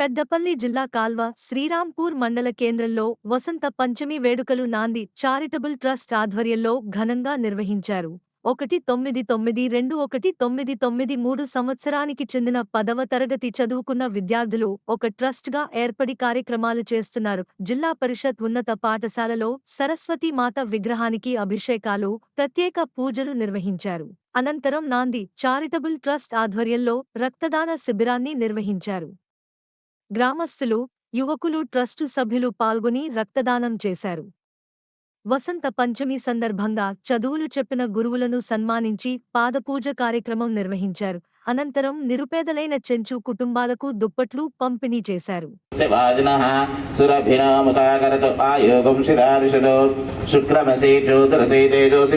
పెద్దపల్లి జిల్లా కాల్వ శ్రీరాంపూర్ మండల కేంద్రంలో వసంత పంచమి వేడుకలు నాంది చారిటబుల్ ట్రస్ట్ ఆధ్వర్యంలో ఘనంగా నిర్వహించారు. ఒకటి తొమ్మిది తొమ్మిది రెండు ఒకటి తొమ్మిది తొమ్మిది మూడు సంవత్సరానికి చెందిన పదవ తరగతి చదువుకున్న విద్యార్థులు ఒక ట్రస్ట్గా ఏర్పడి కార్యక్రమాలు చేస్తున్నారు. జిల్లా పరిషత్ ఉన్నత పాఠశాలలో సరస్వతీ మాత విగ్రహానికి అభిషేకాలు ప్రత్యేక పూజలు నిర్వహించారు. అనంతరం నాంది చారిటబుల్ ట్రస్ట్ ఆధ్వర్యంలో రక్తదాన శిబిరాన్ని నిర్వహించారు. గ్రామస్థులు యువకులు ట్రస్టు సభ్యులు పాల్గొని రక్తదానం చేశారు. వసంత పంచమి సందర్భంగా చదువులు చెప్పిన గురువులను సన్మానించి పాదపూజ కార్యక్రమం నిర్వహించారు. అనంతరం నిరుపేదలైన చెంచు కుటుంబాలకు దుప్పట్లు పంపిణీ చేశారు. శివాజినః సురభినాముతాకరతు ఆయోగం శిరాదిశదో శుక్రమసి చోదరసి తేజోసి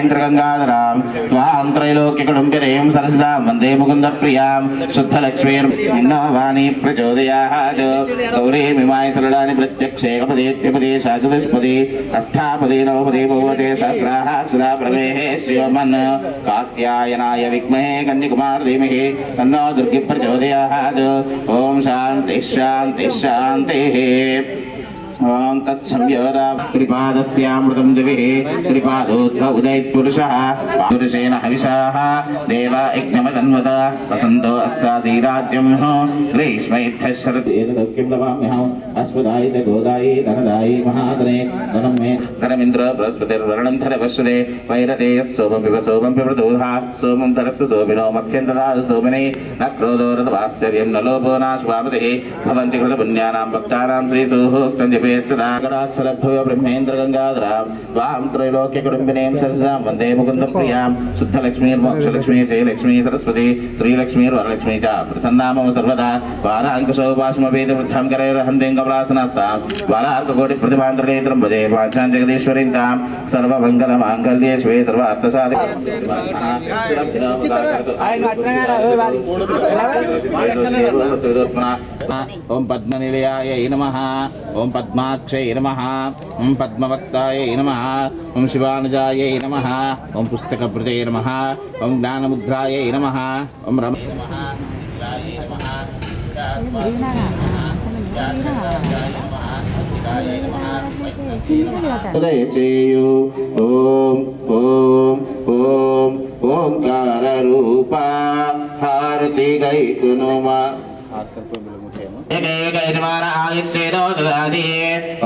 వసు గంగాధరాం త్వాం త్రైలోక్యకుడుంబిరేం సరసిదాం వందే ముకుంద ప్రియాం శుద్ధలక్ష్మీర్న్నో వాణి ప్రచోదయాత్. గౌరీమిమాయ సరళాని ప్రత్యక్షేకపదేత్యపదే శాచుదస్పది నవపదే సదా ప్రవేహే కాత్యాయనాయ విద్మహే కన్యకుమార్ ధీమహి తన్నో దుర్గి ప్రచోదయాత్. ఓం శాంతి శాంతి శాంతి. ఓం తత్సంయోరాపాదస్యామృతం దివి త్రిపాదోద్భ ఉదయత్పురుషः పురుషేణ హవిషా దేవ యజ్ఞమదన్వత వసంతో అస్సాసీరాజ్యం గ్రీష్మైత్య శరదేన సౌఖ్యం లవామ్యహం అశ్వదాయి గోదాయి ధనదాయి మహాధనే ధనం మే ధనమింద్ర బృహస్పతిర్వరణం ధన పశ్యతే వైరదేయ సోమం పిబ సోమం పిబదూధా సోమం ధరస్సు సోమినో మఖ్యం దదాదు సోమినే న క్రోధో న లోభో భవంతి కృత పుణ్యానాం భక్తానాం శ్రీ సోహోక్తం జపే సదా గడాక్షలభ్య బ్రహ్మేంద్ర గంగాధరాం వాం త్రైలోక్య కుటుంబినేం సరసాం వందే ముకుంద ప్రియాం శుద్ధ జయలక్ష్మీ సరస్వతి శ్రీలక్ష్మీర్ చ ప్రసన్నామమ సర్వదా వారాంకుశోపాశమవేద వృద్ధాం కరైరహందేం కమలాసనాస్తాం వారార్కకోటి ప్రతిమాంతరేత్రం భజే వాచాం సర్వమంగళ మాంగళ్యే శివే సర్వ అర్థసాధి ఓం పద్మనిలయాయ నమ ఓం పద్మాక్షయ నమ. ఓం పద్మవక్తాయ నమ. ఓం శివానుజాయ నమ. ఓం పుస్తకభృతే నమ. ఓం జ్ఞానముద్రాయ నమ. ఓం రమ చేయు ఓం ఓం ఓం ఓంకార రూప హారతి గైకునుమా. ఏకైక యజమాన ఆయుష్యేదో దాది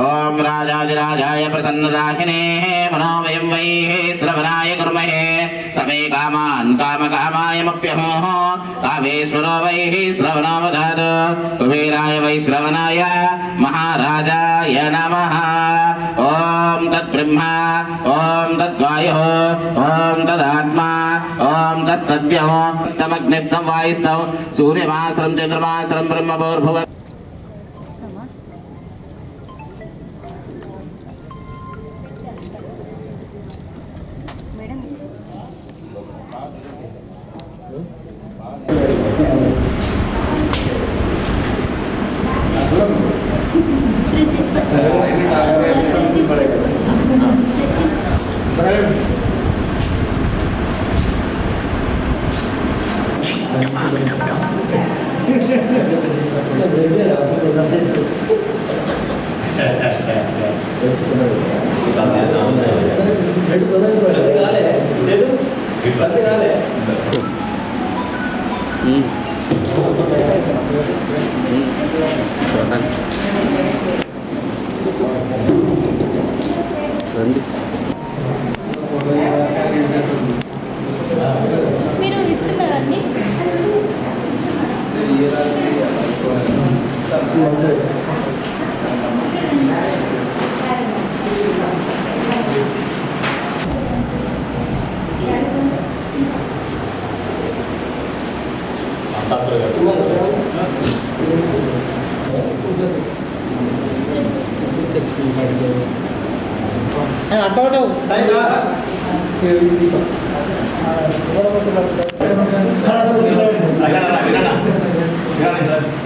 ఓం రాజాదిరాజాయ ప్రసన్నదాహినే మనోమయం వై శ్రవణాయ కుర్మహే సమే కామాన్ కామకామాయమప్యహోః కామేశ్వరో వై శ్రవణోమదాదు వదాత్ కుబేరాయ వై శ్రవణాయ మహారాజాయ నమః ఓం తద్బ్రహ్మ ఓం తద్వాయుః ఓం తదాత్మా ఓం తత్సద్యః స్తమగ్నిస్తం వాయుస్తం సూర్యమాస్త్రం చంద్రమాస్త్రం బ్రహ్మభూర్భువ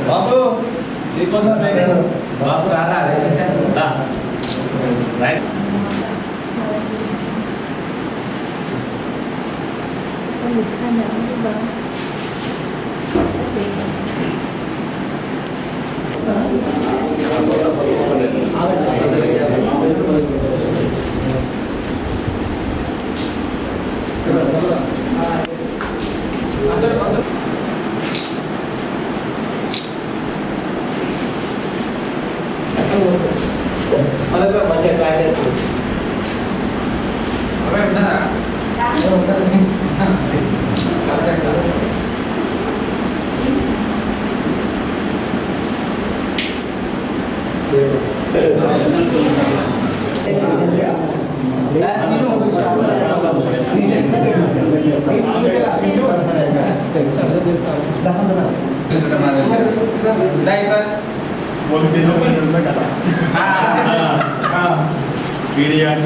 బాబు నీకోసం బాబు రారా రైట్ పీడియాట్రిక్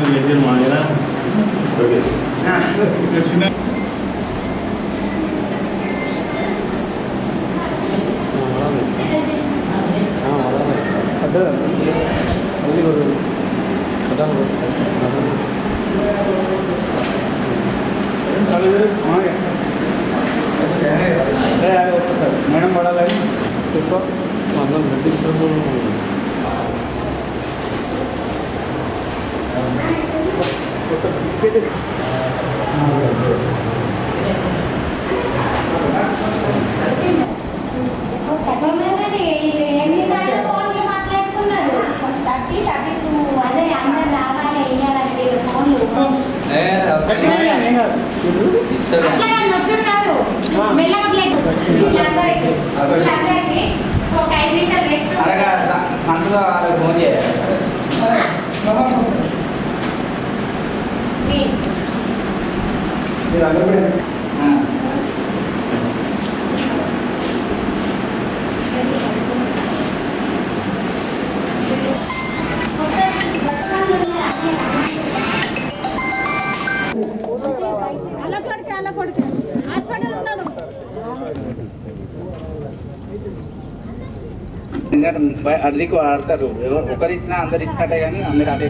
వైద్యులు మా దగ్గర మేడం అలా వాడతారు ఆడతారు ఎవరు అందరు ఇచ్చినట్టే కానీ అందరు అదే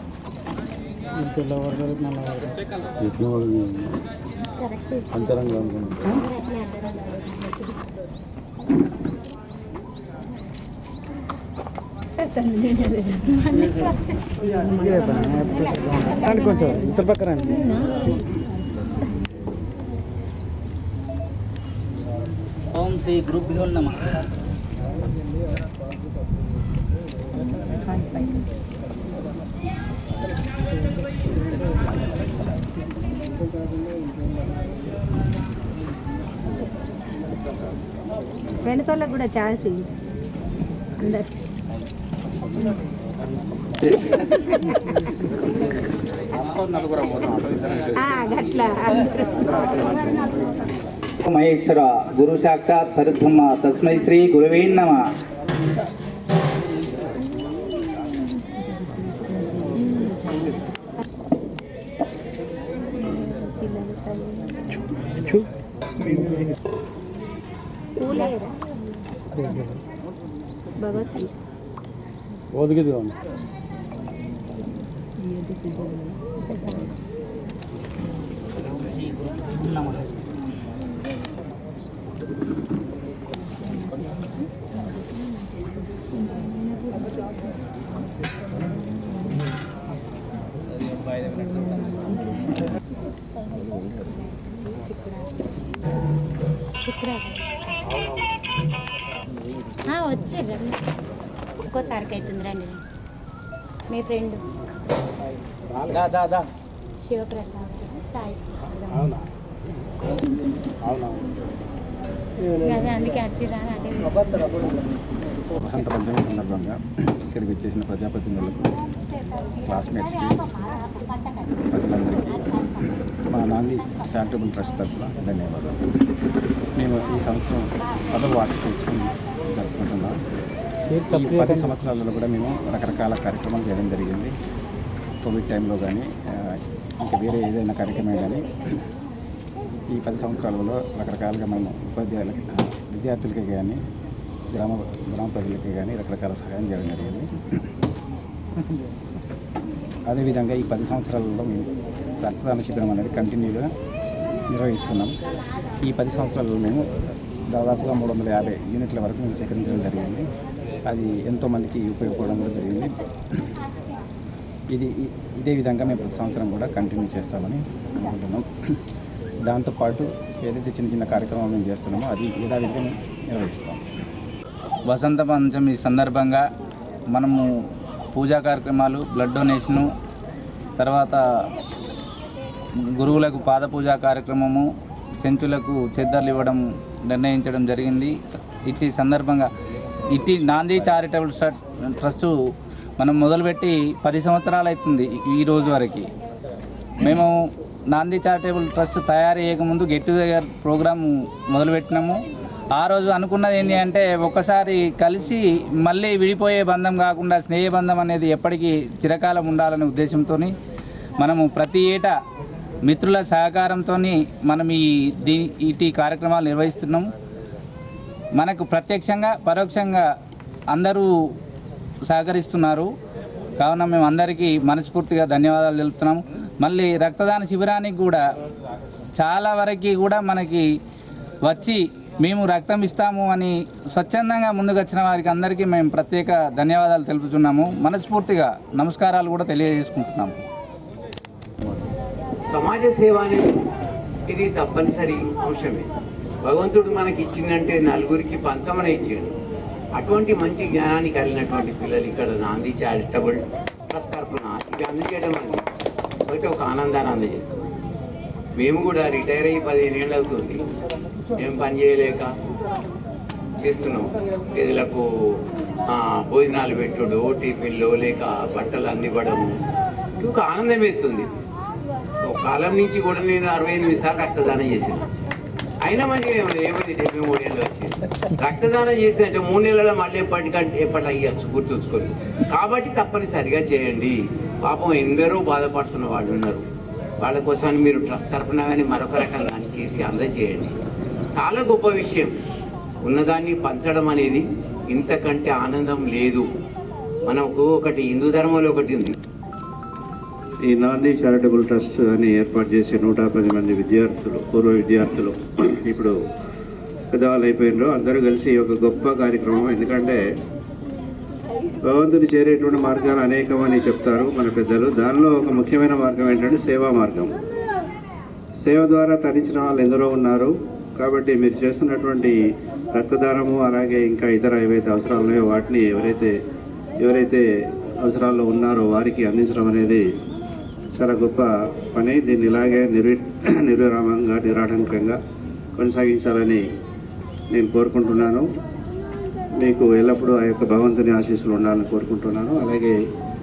అంతరంగా కొంచెం ఇతర పక్కన ఓం శ్రీ గ్రూప్ నమ. వెనకాల కూడా ఛాన్స్ అందరు. మహేశ్వర గురు సాక్షాత్ పరబ్రహ్మ. తస్మై శ్రీ గురువే నమ. बगत वो दिखे दिखाओ ये दिखे दिखाओ చిక్కురా రండి. ఇంకోసారికి అవుతుంది రండి. మీ ఫ్రెండ్. శివప్రసాద్ సాయి. వసంత పంచమి సందర్భంగా ఇక్కడికి వచ్చేసిన ప్రజాప్రతినిధులకు క్లాస్మేట్స్కి ప్రజలందరికీ మా నాంది చారిటబుల్ ట్రస్ట్ తరఫున ధన్యవాదాలు. మేము ఈ సంవత్సరం పదవ వార్షికోత్సవం జరుపుకుంటున్నాం ఈ పది సంవత్సరాలలో కూడా మేము రకరకాల కార్యక్రమాలు చేయడం జరిగింది. కోవిడ్ టైంలో కానీ ఇంకా వేరే ఏదైనా కార్యక్రమం కానీ ఈ పది సంవత్సరాలలో రకరకాలుగా మేము ఉపాధ్యాయులకి విద్యార్థులకి కానీ గ్రామ గ్రామ ప్రజలకి కానీ రకరకాల సహాయం చేయడం జరిగింది. అదేవిధంగా ఈ పది సంవత్సరాలలో మేము రక్తదాన శిబిరం అనేది కంటిన్యూగా నిర్వహిస్తున్నాం. ఈ పది సంవత్సరాలలో మేము దాదాపుగా మూడు వందల యాభై యూనిట్ల వరకు మేము సేకరించడం జరిగింది. అది ఎంతోమందికి ఉపయోగపడడం కూడా జరిగింది. ఇది ఇదే విధంగా మేము ప్రతి సంవత్సరం కూడా కంటిన్యూ చేస్తామని అనుకుంటున్నాం. దాంతోపాటు ఏదైతే చిన్న చిన్న కార్యక్రమాలు మేము చేస్తున్నామో అది యథావిధిగా నిర్వహిస్తాం. వసంత పంచమి సందర్భంగా మనము పూజా కార్యక్రమాలు బ్లడ్ డొనేషను తర్వాత గురువులకు పాదపూజా కార్యక్రమము చెంచులకు చెద్దర్లు ఇవ్వడం నిర్ణయించడం జరిగింది. ఇట్టి సందర్భంగా ఇట్టి నాంది చారిటబుల్ ట్రస్ట్ ట్రస్టు మనం మొదలుపెట్టి పది సంవత్సరాలు అవుతుంది ఈ రోజు వరకు. మేము నాంది చారిటబుల్ ట్రస్ట్ తయారు చేయకముందు గెట్ టుగెదర్ ప్రోగ్రామ్ మొదలుపెట్టినాము. ఆ రోజు అనుకున్నది ఏంటి అంటే ఒకసారి కలిసి మళ్ళీ విడిపోయే బంధం కాకుండా స్నేహబంధం అనేది ఎప్పటికీ చిరకాలం ఉండాలనే ఉద్దేశంతో మనము ప్రతి ఏటా మిత్రుల సహకారంతో మనం ఈ దీ ఇటీ కార్యక్రమాలు నిర్వహిస్తున్నాము మనకు ప్రత్యక్షంగా పరోక్షంగా అందరూ సహకరిస్తున్నారు. కావున మేము అందరికీ మనస్ఫూర్తిగా ధన్యవాదాలు తెలుపుతున్నాము మళ్ళీ రక్తదాన శిబిరానికి కూడా చాలా వరకు కూడా మనకి వచ్చి మేము రక్తం ఇస్తాము అని స్వచ్ఛందంగా ముందుకొచ్చిన వారికి అందరికీ మేము ప్రత్యేక ధన్యవాదాలు తెలుపుతున్నాము. మనస్ఫూర్తిగా నమస్కారాలు కూడా తెలియజేసుకుంటున్నాము. సమాజ సేవ అనేది ఇది తప్పనిసరి అంశమే. భగవంతుడు మనకి ఇచ్చిందంటే నలుగురికి పంచమన ఇచ్చాడు. అటువంటి మంచి జ్ఞానాన్ని కలిగినటువంటి పిల్లలు ఇక్కడ నాంది చారిటబుల్ ట్రస్ట్ తరఫున ఇది అందజేయడం అనేది ఒక ఆనందాన్ని అందజేస్తుంది. మేము కూడా రిటైర్ అయ్యి పదిహేను ఏళ్ళు అవుతుంది. మేము పని చేయలేక చేస్తున్నాం. పేదలకు భోజనాలు పెట్టుడు టిఫిన్లు లేక బట్టలు అందివ్వడము. ఒక ఆనందం వేస్తుంది. కాలం నుంచి కూడా నేను అరవై ఎనిమిది సార్లు రక్తదానం చేసిన అయినా మంచిగా ఏమైంది డెబ్బై మూడు ఏళ్ళు వచ్చింది. రక్తదానం చేసి అంటే మూడు నెలల మళ్ళీ ఎప్పటికంటే ఎప్పటి అయ్యచ్చు గుర్తుంచుకొని కాబట్టి తప్పనిసరిగా చేయండి. పాపం ఎందరో బాధపడుతున్న వాళ్ళు ఉన్నారు. వాళ్ళ కోసం మీరు ట్రస్ట్ తరఫున కానీ మరొక రకంగా కానీ చేసి అందజేయండి చాలా గొప్ప విషయం. ఉన్నదాన్ని పంచడం అనేది ఇంతకంటే ఆనందం లేదు. మనకు ఒకటి హిందూ ధర్మంలో ఒకటి ఉంది. ఈ నాంది చారిటబుల్ ట్రస్ట్ అని ఏర్పాటు చేసే నూట పది మంది విద్యార్థులు పూర్వ విద్యార్థులు ఇప్పుడు పెద్దవాళ్ళు అయిపోయినారు అందరూ కలిసి ఒక గొప్ప కార్యక్రమం. ఎందుకంటే భగవంతుని చేరేటువంటి మార్గాలు అనేకమని చెప్తారు మన పెద్దలు. దానిలో ఒక ముఖ్యమైన మార్గం ఏంటంటే సేవా మార్గం. సేవ ద్వారా తరించిన వాళ్ళు ఎందరో ఉన్నారు. కాబట్టి మీరు చేస్తున్నటువంటి రక్తదానము అలాగే ఇంకా ఇతర ఏవైతే అవసరాలు ఉన్నాయో వాటిని ఎవరైతే ఎవరైతే అవసరాల్లో ఉన్నారో వారికి అందించడం అనేది చాలా గొప్ప పని. దీన్ని ఇలాగే నిర్వి నిర్విరామంగా నిరాటంకంగా కొనసాగించాలని నేను కోరుకుంటున్నాను. మీకు ఎల్లప్పుడూ ఆ యొక్క భగవంతుని ఆశీస్సులు ఉండాలని కోరుకుంటున్నాను. అలాగే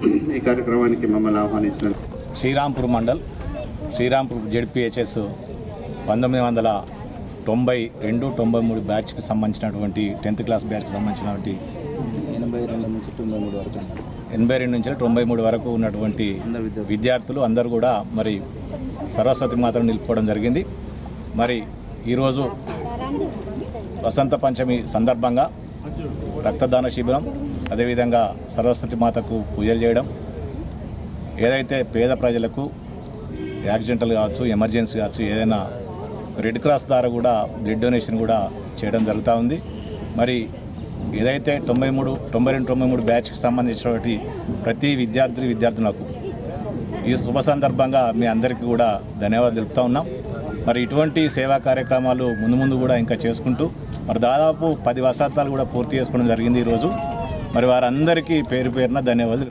ఈ కార్యక్రమానికి మమ్మల్ని ఆహ్వానించిన శ్రీరాంపూర్ మండల్ శ్రీరాంపూర్ జెడ్పిహెచ్ఎస్ పంతొమ్మిది వందల తొంభై రెండు తొంభై మూడు బ్యాచ్కి సంబంధించినటువంటి టెన్త్ క్లాస్ బ్యాచ్కి సంబంధించినటువంటి ఎనభై రెండు నుంచి తొంభై మూడు వరకు ఎనభై రెండు నుంచి తొంభై మూడు వరకు ఉన్నటువంటి విద్యార్థులు అందరూ కూడా మరి సరస్వతి మాతను నిలుపుకోవడం జరిగింది. మరి ఈరోజు వసంత పంచమి సందర్భంగా రక్తదాన శిబిరం అదేవిధంగా సరస్వతి మాతకు పూజలు చేయడం. ఏదైతే పేద ప్రజలకు యాక్సిడెంటల్ కావచ్చు ఎమర్జెన్సీ కావచ్చు ఏదైనా రెడ్ క్రాస్ ద్వారా కూడా బ్లడ్ డొనేషన్ కూడా చేయడం జరుగుతూ ఉంది. మరి ఏదైతే తొంభై మూడు తొంభై రెండు తొంభై మూడు బ్యాచ్కి సంబంధించినటువంటి ప్రతి విద్యార్థి విద్యార్థులకు ఈ శుభ సందర్భంగా మీ అందరికీ కూడా ధన్యవాదాలు తెలుపుతా ఉన్నాం. మరి ఇటువంటి సేవా కార్యక్రమాలు ముందు ముందు కూడా ఇంకా చేసుకుంటూ మరి దాదాపు పది వసంతాలు కూడా పూర్తి చేసుకోవడం జరిగింది ఈరోజు. మరి వారందరికీ పేరు పేరున ధన్యవాదాలు.